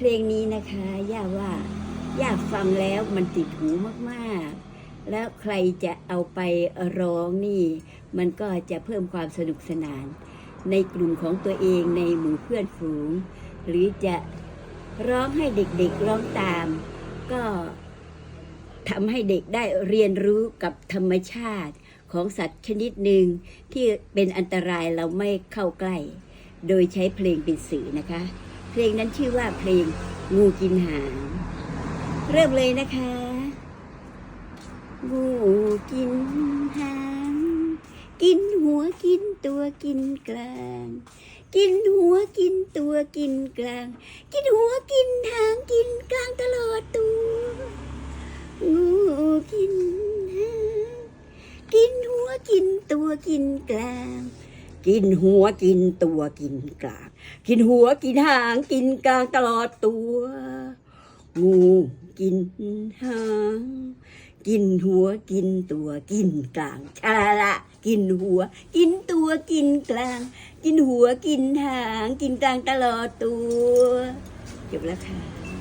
เพลงนี้นะคะย่าว่าย่าฟังแล้วมันติดหูมากๆ แล้วใครจะเอาไปร้องนี่ มันก็จะเพิ่มความสนุกสนาน ในกลุ่มของตัวเองในหมู่เพื่อนฝูง หรือจะร้องให้เด็กๆร้องตาม ก็ทำให้เด็กได้เรียนรู้กับธรรมชาติของสัตว์ชนิดหนึ่งที่เป็นอันตรายเราไม่เข้าใกล้ โดยใช้เพลงเป็นสื่อนะคะ ลงนั้นชื่อว่าเพลงงูกินหาง เริ่มเลยนะคะ งูกินหาง กินหัวกินตัวกินกลาง กินหัวกินตัวกินกลาง กินหัวกินหางกินกลางตลอดตัว งูกินหาง กินหัวกินตัวกินกลาง กินหัวกินตัวกินกลาง กินหัวกินหางกินกลางตลอดตัว งูกินหาง กินหัวกินตัวกินกลางชาละกินหัว กินตัวกินกลาง กินหัวกินหาง กินกลางตลอดตัวจบแล้วค่ะ